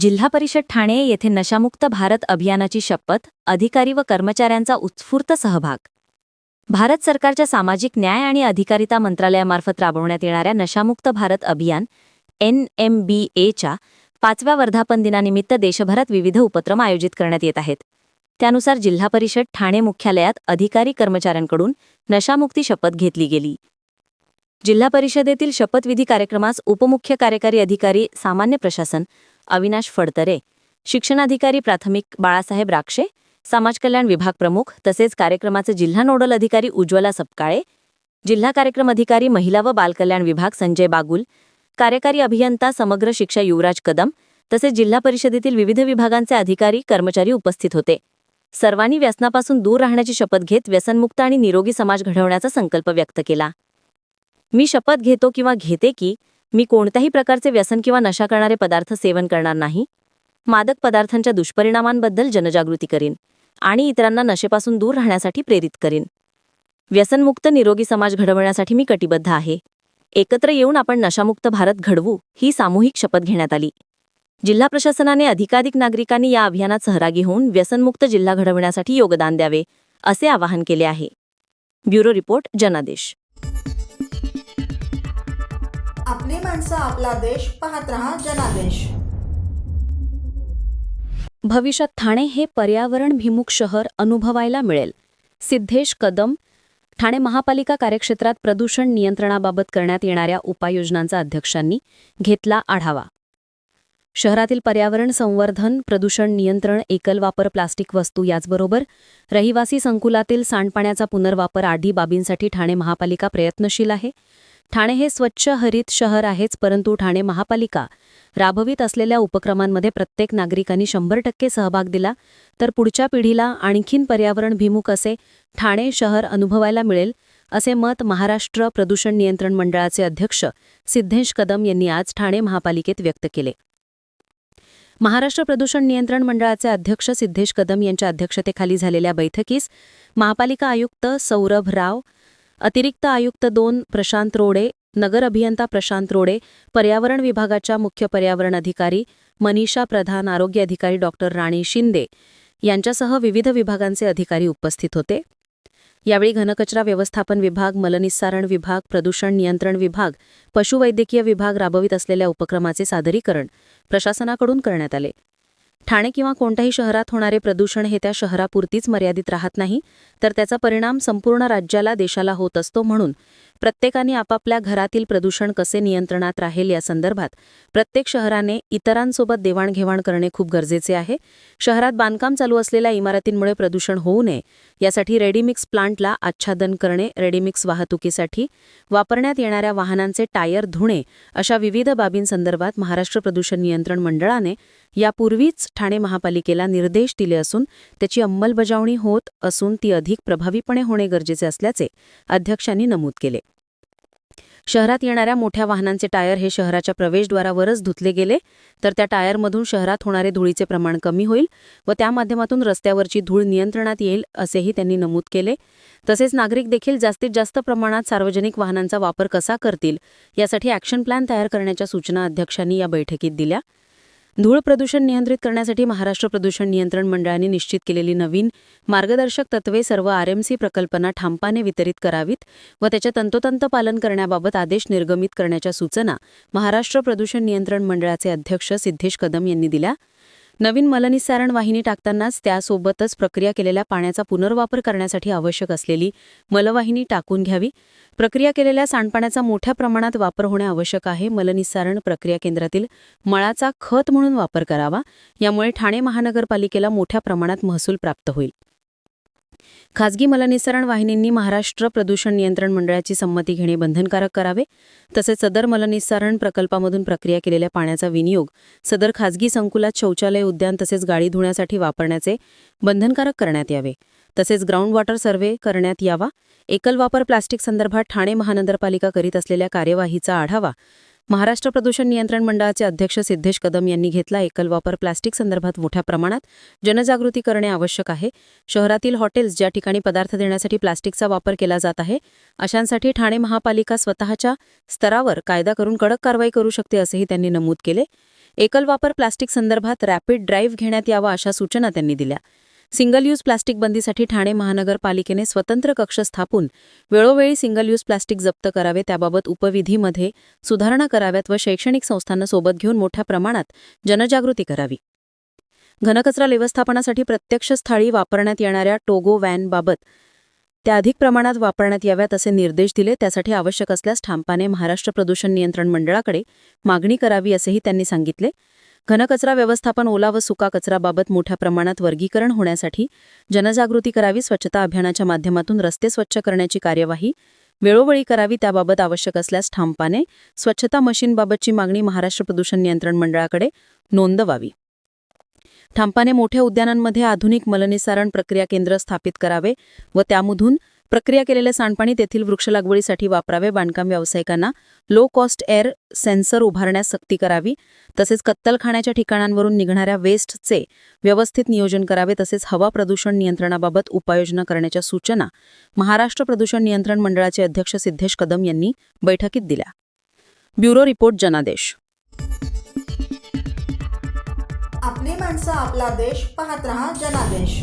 जिल्हा परिषद ठाणे येथे नशामुक्त भारत अभियानाची शपथ अधिकारी व कर्मचाऱ्यांचा उत्स्फूर्त सहभाग. भारत सरकारच्या सामाजिक न्याय आणि अधिकारिता मंत्रालयामार्फत राबवण्यात येणाऱ्या नशामुक्त भारत अभियान एन एम बी एच्या पाचव्या वर्धापन दिनानिमित्त देशभरात विविध उपक्रम आयोजित करण्यात येत आहेत. त्यानुसार जिल्हा परिषद ठाणे मुख्यालयात अधिकारी कर्मचाऱ्यांकडून नशामुक्ती शपथ घेतली गेली. जिल्हा परिषदेतील शपथविधी कार्यक्रमास उपमुख्य कार्यकारी अधिकारी सामान्य प्रशासन अविनाश फडतरे शिक्षणाधिकारी प्राथमिक बाळासाहेब राक्षे समाज कल्याण विभाग प्रमुख तसेच कार्यक्रमाचे जिल्हा नोडल अधिकारी उज्ज्वला सपकाळे जिल्हा कार्यक्रम अधिकारी महिला व बालकल्याण विभाग संजय बागुल कार्यकारी अभियंता समग्र शिक्षा युवराज कदम तसेच जिल्हा परिषदेतील विविध विभागांचे अधिकारी कर्मचारी उपस्थित होते. सर्वांनी व्यसनापासून दूर राहण्याची शपथ घेत व्यसनमुक्त आणि निरोगी समाज घडवण्याचा संकल्प व्यक्त केला. मी शपथ घेतो किंवा घेते की मी कोणत्याही प्रकारचे व्यसन किंवा नशा करणारे पदार्थ सेवन करणार नाही. मादक पदार्थांच्या दुष्परिणामांबद्दल जनजागृती करीन आणि इतरांना नशेपासून दूर राहण्यासाठी प्रेरित करीन. व्यसनमुक्त निरोगी समाज घडवण्यासाठी मी कटिबद्ध आहे. एकत्र येऊन आपण नशामुक्त भारत घडवू ही सामूहिक शपथ घेण्यात आली. जिल्हा प्रशासनाने अधिकाधिक नागरिकांनी या अभियानात सहभागी होऊन व्यसनमुक्त जिल्हा घडवण्यासाठी योगदान द्यावे असे आवाहन केले आहे. ब्युरो रिपोर्ट जनादेश. आपली माणसं आपला देश पाहत रहा जनादेश. भविष्यात ठाणे हे पर्यावरणभिमुख शहर अनुभवायला मिळेल. सिद्धेश कदम ठाणे महापालिका कार्यक्षेत्रात प्रदूषण नियंत्रणाबाबत करण्यात येणाऱ्या उपाययोजनांचा अध्यक्षांनी घेतला आढावा. शहरातील पर्यावरण संवर्धन प्रदूषण नियंत्रण एकल वापर प्लास्टिक वस्तू याचबरोबर रहिवासी संकुलातील सांडपाण्याचा पुनर्वापर आदी बाबींसाठी ठाणे महापालिका प्रयत्नशील आहे. ठाणे हे स्वच्छ हरित शहर आहेच परंतु ठाणे महापालिका राबवित असलेल्या उपक्रमांमध्ये प्रत्येक नागरिकांनी शंभर टक्के सहभाग दिला तर पुढच्या पिढीला आणखीन पर्यावरणभिमुख असे ठाणे शहर अनुभवायला मिळेल असे मत महाराष्ट्र प्रदूषण नियंत्रण मंडळाचे अध्यक्ष सिद्धेश कदम यांनी आज ठाणे महापालिकेत व्यक्त केले. महाराष्ट्र प्रदूषण नियंत्रण मंडळाचे अध्यक्ष सिद्धेश कदम यांच्या अध्यक्षतेखाली झालेल्या बैठकीस महापालिका आयुक्त सौरभ राव अतिरिक्त आयुक्त दोन प्रशांत रोडे नगर अभियंता प्रशांत रोडे पर्यावरण विभागाच्या मुख्य पर्यावरण अधिकारी मनीषा प्रधान आरोग्य अधिकारी डॉक्टर राणी शिंदे यांच्यासह विविध विभागांचे अधिकारी उपस्थित होते. यावेळी घनकचरा व्यवस्थापन विभाग मलनिस्सारण विभाग प्रदूषण नियंत्रण विभाग पशुवैद्यकीय विभाग राबवित असलेल्या उपक्रमाचे सादरीकरण प्रशासनाकडून करण्यात आले. ठाणे किंवा कोणत्याही शहरात होणारे प्रदूषण हे त्या शहरापुरतीच मर्यादित राहत नाही तर त्याचा परिणाम संपूर्ण राज्याला देशाला होत असतो म्हणून. प्रत्येकाने आपापल्या घरातील प्रदूषण कसे नियंत्रणात राहील या संदर्भात प्रत्येक शहराने इतरांसोबत देवाणघेवाण करणे खूप गरजेचे आहे. शहरात बांधकाम चालू असलेल्या इमारतींमुळे प्रदूषण होऊ नये यासाठी रेडीमिक्स प्लांटला आच्छादन करणे रेडीमिक्स वाहतुकीसाठी वापरण्यात येणाऱ्या वाहनांचे टायर धुणे अशा विविध बाबींसंदर्भात महाराष्ट्र प्रदूषण नियंत्रण मंडळाने यापूर्वीच ठाणे महापालिकेला निर्देश दिले असून त्याची अंमलबजावणी होत असून ती अधिक प्रभावीपणे होणे गरजेचे असल्याचे अध्यक्षांनी नमूद केले. शहरात येणाऱ्या मोठ्या वाहनांचे टायर हे शहराच्या प्रवेशद्वारावरच धुतले गेले तर त्या टायरमधून शहरात होणारे धुळीचे प्रमाण कमी होईल व त्या माध्यमातून रस्त्यावरची धूळ नियंत्रणात येईल असेही त्यांनी नमूद केले. तसेच नागरिक देखील जास्तीत जास्त प्रमाणात सार्वजनिक वाहनांचा वापर कसा करतील यासाठी ॲक्शन प्लॅन तयार करण्याच्या सूचना अध्यक्षांनी या बैठकीत दिल्या. धूळ प्रदूषण नियंत्रित करण्यासाठी महाराष्ट्र प्रदूषण नियंत्रण मंडळाने निश्चित केलेली नवीन मार्गदर्शक तत्वे सर्व आरएमसी प्रकल्पांना ठामपाने वितरित करावीत व त्याच्या तंतोतंत पालन करण्याबाबत आदेश निर्गमित करण्याच्या सूचना महाराष्ट्र प्रदूषण नियंत्रण मंडळाचे अध्यक्ष सिद्धेश कदम यांनी दिल्या. नवीन मलनिस्सारण वाहिनी टाकतानाच त्यासोबतच प्रक्रिया केलेल्या पाण्याचा पुनर्वापर करण्यासाठी आवश्यक असलेली मलवाहिनी टाकून घ्यावी. प्रक्रिया केलेल्या सांडपाण्याचा मोठ्या प्रमाणात वापर होणे आवश्यक आहे. मलनिस्सारण प्रक्रिया केंद्रातील मळाचा खत म्हणून वापर करावा. यामुळे ठाणे महानगरपालिकेला मोठ्या प्रमाणात महसूल प्राप्त होईल. खासगी मलनिस्सारण वाहिनींनी महाराष्ट्र प्रदूषण नियंत्रण मंडळाची संमती घेणे बंधनकारक करावे. तसेच सदर मलनिस्सारण प्रकल्पामधून प्रक्रिया केलेल्या पाण्याचा विनियोग सदर खासगी संकुलात शौचालय उद्यान तसेच गाडी धुण्यासाठी वापरण्याचे बंधनकारक करण्यात यावे. तसेच ग्राउंड वॉटर सर्व्हे करण्यात यावा. एकल वापर प्लास्टिक संदर्भात ठाणे महानगरपालिका करीत असलेल्या कार्यवाहीचा आढावा महाराष्ट्र प्रदूषण नियंत्रण मंडळाचे अध्यक्ष सिद्धेश कदम यांनी घेतला एकल वापर प्लास्टिक संदर्भात मोठ्या प्रमाणात जनजागृती करणे आवश्यक आहे. शहरातील हॉटेल्स ज्या ठिकाणी पदार्थ देण्यासाठी प्लास्टिकचा वापर केला जात आहे अशांसाठी ठाणे महापालिका स्वतःच्या स्तरावर कायदा करून कडक कारवाई करू शकते असेही त्यांनी नमूद केले. एकल वापर प्लास्टिक संदर्भात रॅपिड ड्राईव्ह घेण्यात यावा अशा सूचना त्यांनी दिल्या. सिंगल यूज प्लास्टिक बंदीसाठी ठाणे महानगरपालिकेने स्वतंत्र कक्ष स्थापून वेळोवेळी सिंगल यूज प्लास्टिक जप्त करावे त्याबाबत उपविधीमध्ये सुधारणा कराव्यात व शैक्षणिक संस्थांना सोबत घेऊन मोठ्या प्रमाणात जनजागृती करावी. घनकचरा व्यवस्थापनासाठी प्रत्यक्ष स्थळी वापरण्यात येणाऱ्या टोगो व्हॅनबाबत त्या अधिक प्रमाणात वापरण्यात याव्यात असे निर्देश दिले त्यासाठी आवश्यक असल्यास ठामपाने महाराष्ट्र प्रदूषण नियंत्रण मंडळाकडे मागणी करावी असेही त्यांनी सांगितले. घनकचरा व्यवस्थापन ओला व सुका कचराबाबत मोठ्या प्रमाणात वर्गीकरण होण्यासाठी जनजागृती करावी स्वच्छता अभियानाच्या माध्यमातून रस्ते स्वच्छ करण्याची कार्यवाही वेळोवेळी करावी त्याबाबत आवश्यक असल्यास ठामपाने स्वच्छता मशीनबाबतची मागणी महाराष्ट्र प्रदूषण नियंत्रण मंडळाकडे नोंदवावी. ठामपाने मोठ्या उद्यानांमध्ये आधुनिक मलनिसारण प्रक्रिया केंद्र स्थापित करावे व त्यामधून प्रक्रिया केलेले सांडपाणी तेथील वृक्ष लागवडीसाठी वापरावे. बांधकाम व्यावसायिकांना लो कॉस्ट एअर सेन्सर उभारण्यास सक्ती करावी. तसेच कत्तलखान्याच्या ठिकाणांवरून निघणाऱ्या वेस्टचे व्यवस्थित नियोजन करावे. तसेच हवा प्रदूषण नियंत्रणाबाबत उपाययोजना करण्याच्या सूचना महाराष्ट्र प्रदूषण नियंत्रण मंडळाचे अध्यक्ष सिद्धेश कदम यांनी बैठकीत दिल्या. ब्युरो रिपोर्ट जनादेश. आपली माणसं आपला देश पाहत रहा जनादेश.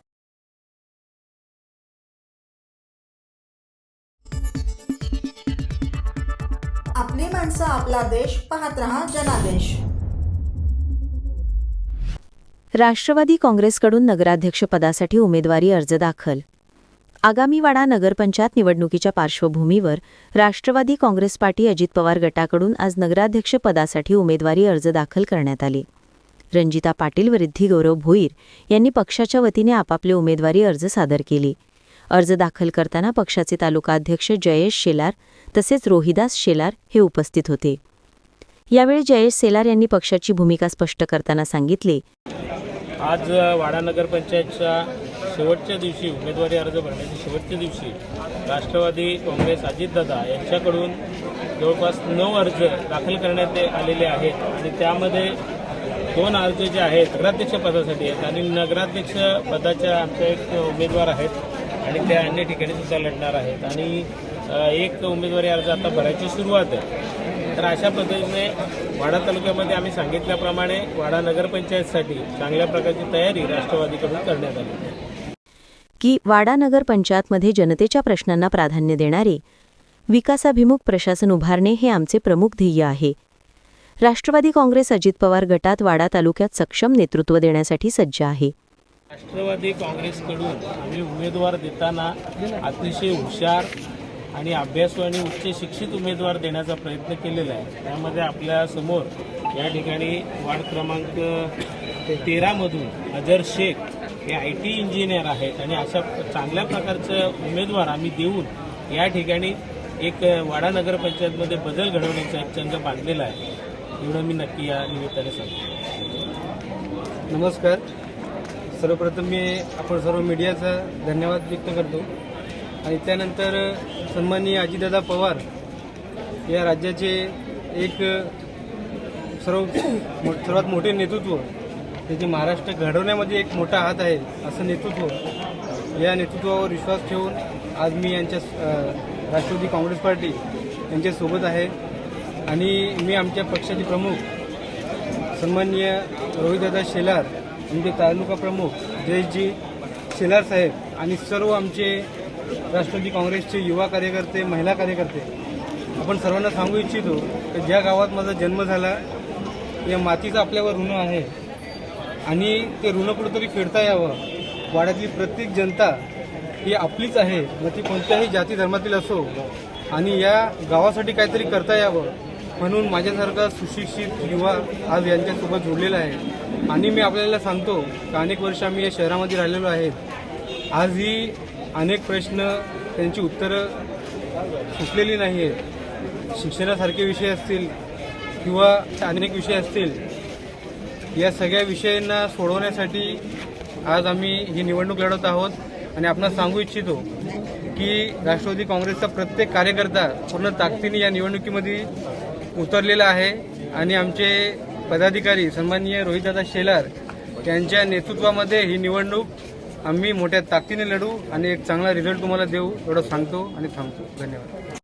आपली आपला देश पाहत रहा जनादेश. राष्ट्रवादी काँग्रेसकडून नगराध्यक्षपदासाठी उमेदवारी अर्ज दाखल. आगामी वाडा नगरपंचायत निवडणुकीच्या पार्श्वभूमीवर राष्ट्रवादी काँग्रेस पार्टी अजित पवार गटाकडून आज नगराध्यक्षपदासाठी उमेदवारी अर्ज दाखल करण्यात आले. रंजिता पाटील व रिद्धी गौरव भोईर यांनी पक्षाच्या वतीने आपापले उमेदवारी अर्ज सादर केले. अर्ज दाखल करताना पक्षाचे तालुकाध्यक्ष जयेश शेलार तसेच रोहिदास शेलार हे उपस्थित होते. यावेळी जयेश शेलार यांनी पक्षाची भूमिका स्पष्ट करताना सांगितले. आज वाडा नगरपंचायतच्या शेवटच्या दिवशी उमेदवारी अर्ज भरण्याच्या शेवटच्या दिवशी राष्ट्रवादी काँग्रेस अजितदादा यांच्याकडून जवळपास नऊ अर्ज दाखल करण्यात आलेले आहेत आणि त्यामध्ये दोन अर्ज जे आहेत नगराध्यक्ष पदासाठी आहेत आणि नगराध्यक्ष पदाच्या आमच्या एक उमेदवार आहेत आणि त्या अन्य ठिकाणी सुद्धा लढणार आहेत. आणि एक उमेदवारी अर्ज आता भरायची सुरुवात आहे. तर अशा पद्धतीने वाडा तालुक्यामध्ये आम्ही सांगितल्याप्रमाणे वाडा नगरपंचायतसाठी चांगल्या प्रकारची तयारी राष्ट्रवादीकडून करण्यात आली. की वाडा नगर पंचायतमध्ये जनतेच्या प्रश्नांना प्राधान्य देणारे विकासाभिमुख प्रशासन उभारणे हे आमचे प्रमुख ध्येय आहे. राष्ट्रवादी काँग्रेस अजित पवार गटात वाडा तालुक्यात सक्षम नेतृत्व देण्यासाठी सज्ज आहे. राष्ट्रवादी काँग्रेसकडून आम्ही उमेदवार देताना अतिशय हुशार आणि अभ्यासू आणि उच्च शिक्षित उमेदवार देण्याचा प्रयत्न केलेला आहे. त्यामध्ये आपल्यासमोर या ठिकाणी वार्ड क्रमांक तेरामधून अजर शेख हे आय टी इंजिनियर आहेत आणि अशा चांगल्या प्रकारचं उमेदवार आम्ही देऊन या ठिकाणी एक वाडा नगरपंचायतमध्ये बदल घडवण्याचा एक चंग बांधलेला आहे. एवढं मी नक्की या निमित्ताने सांगतो. नमस्कार. सर्वप्रथम मी आपण सर्व मीडियाचा धन्यवाद व्यक्त करतो. आणि त्यानंतर सन्माननीय अजितदादा पवार या राज्याचे एक सर्व सर्वात मोठे नेतृत्व त्याचे महाराष्ट्र घडवण्यामध्ये एक मोठा हात आहे असं नेतृत्व. या नेतृत्वावर विश्वास ठेवून आज मी यांच्या राष्ट्रवादी काँग्रेस पार्टी यांच्यासोबत आहे. आणि मी आमच्या पक्षाचे प्रमुख सन्माननीय रोहितदादा शेलार आमचे तालुका प्रमुख जयजी शेलार साहेब आणि सर्व आमचे राष्ट्रवादी काँग्रेसचे युवा कार्यकर्ते महिला कार्यकर्ते आपण सर्वांना सांगू इच्छितो की ज्या गावात माझा जन्म झाला या मातीचं आपल्यावर ऋण आहे आणि ते ऋण कुठंतरी फेडता यावं. वाड्यातली प्रत्येक जनता ही आपलीच आहे मग ती कोणत्याही जाती धर्मातील असो आणि या गावासाठी काहीतरी करता यावं म्हणून माझ्यासारखा सुशिक्षित युवा आज यांच्यासोबत जोडलेला आहे. आणि मी आपल्याला सांगतो की अनेक वर्ष आम्ही या शहरामध्ये राहिलेलो आहेत. आज ही अनेक प्रश्न त्यांची उत्तरं सुटलेली नाही आहेत शिक्षणासारखे विषय असतील किंवा अनेक विषय असतील या सगळ्या विषयांना सोडवण्यासाठी आज आम्ही ही निवडणूक लढवत आहोत आणि आपणास सांगू इच्छितो की राष्ट्रवादी काँग्रेसचा प्रत्येक कार्यकर्ता पूर्ण ताकदीने या निवडणुकीमध्ये उतरलेला आहे आणि आमचे पदाधिकारी सन्माननीय रोहितदादा शेलार यांच्या नेतृत्वामध्ये ही निवडणूक आम्ही मोठ्या ताकदीने लढू आणि एक चांगला रिझल्ट तुम्हाला देऊ एवढं सांगतो आणि थांबतो. धन्यवाद.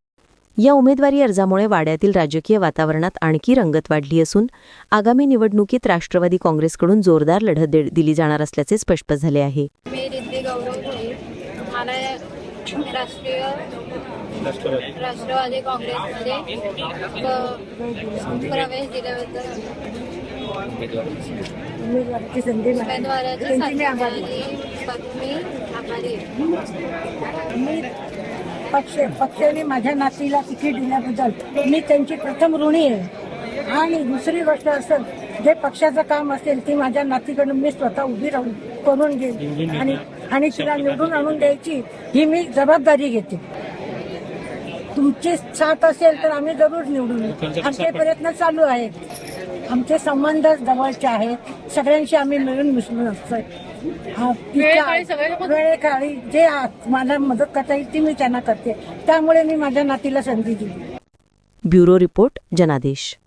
या उमेदवारी अर्जामुळे वाड्यातील राजकीय वातावरणात आणखी रंगत वाढली असून आगामी निवडणुकीत राष्ट्रवादी काँग्रेसकडून जोरदार लढत दिली जाणार असल्याचे स्पष्ट झाले आहे. मी रिद्धी गौरव भोई मला राष्ट्रीय राष्ट्रवादी काँग्रेसमध्ये प्रवेश दिल्याबद्दल उमेदवाराची संधी मिळाली. मी आभारी आहे. मी पक्ष पक्षाने माझ्या नातीला तिकीट दिल्याबद्दल मी त्यांची प्रथम ऋणी आहे. आणि दुसरी गोष्ट असं जे पक्षाचं काम असेल ती माझ्या नातीकडून मी स्वतः उभी राहून करून घेईन. आणि आणि तिला निवडून आणून द्यायची ही मी जबाबदारी घेते. तुमची साथ असेल तर आम्ही जरूर निवडून येऊ. आमचे प्रयत्न चालू आहेत. आमचे संबंध जवळचे आहेत. सगळ्यांशी आम्ही मिळून मिसळून असतोय. हा, तिच्या- वेळेकाळी जे मला मदत करता येईल ती मी त्यांना करते. त्यामुळे मी माझ्या नातीला संधी दिली. ब्युरो रिपोर्ट जनादेश.